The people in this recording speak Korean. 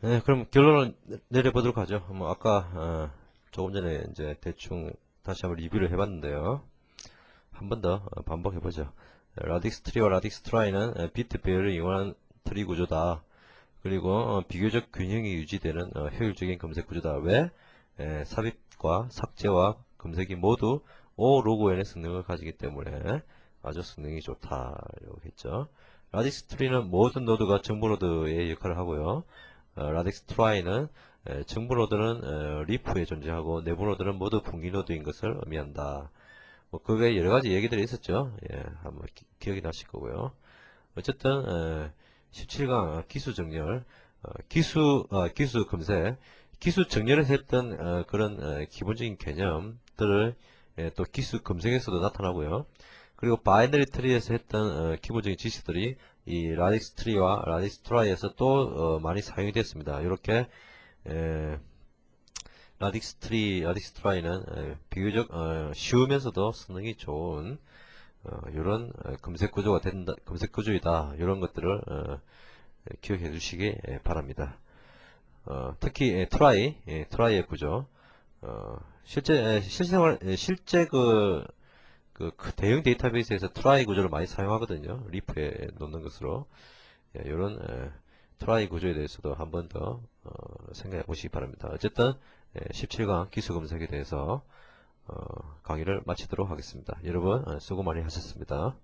네, 그럼 결론을 내- 내려보도록 하죠. 뭐 아까 어, 조금 전에 이제 대충 다시 한번 리뷰를 해봤는데요. 한 번 더 반복해보죠. 라딕스 트리와 라딕스 트라이는 어, 비트 배열을 이용한 트리 구조다. 그리고 어, 비교적 균형이 유지되는 어, 효율적인 검색 구조다. 왜? 에, 삽입과 삭제와 검색이 모두 O 로그엔의 성능을 가지기 때문에 아주 성능이 좋다. 이렇게 했죠. 라딕스 트리는 모든 노드가 정보 노드의 역할을 하고요. 어, 라딕스 트라이는 에, 정보 노드는 어, 리프에 존재하고 내부 노드는 모두 분기 노드인 것을 의미한다. 뭐, 그 외에 여러 가지 얘기들이 있었죠. 예, 한번 기, 억이 나실 거고요. 어쨌든, 에, 17강 기수 정렬, 어, 기수, 어, 기수 검색, 기수 정렬을 했던 어, 그런 어, 기본적인 개념들을 예, 또 기수 검색에서도 나타나고요. 그리고 바이너리 트리에서 했던 어, 기본적인 지식들이 이 라딕스 트리와 라딕스 트라이에서 또 어, 많이 사용이 됐습니다. 이렇게 에, 라딕스 트리, 라딕스 트라이는 에, 비교적 어, 쉬우면서도 성능이 좋은 어, 이런 어, 검색 구조가 된다, 검색 구조이다. 이런 것들을 어, 기억해 주시기 에, 바랍니다. 어, 특히 에, 트라이, 예, 트라이의 구조, 어, 실제 에, 실생활 에, 실제 그, 그, 그 대형 데이터베이스에서 트라이 구조를 많이 사용하거든요. 리프에 놓는 것으로 예, 이런 에, 트라이 구조에 대해서도 한 번 더 어, 생각해 보시기 바랍니다. 어쨌든 에, 17강 기수 검색에 대해서 어, 강의를 마치도록 하겠습니다. 여러분 어, 수고 많이 하셨습니다.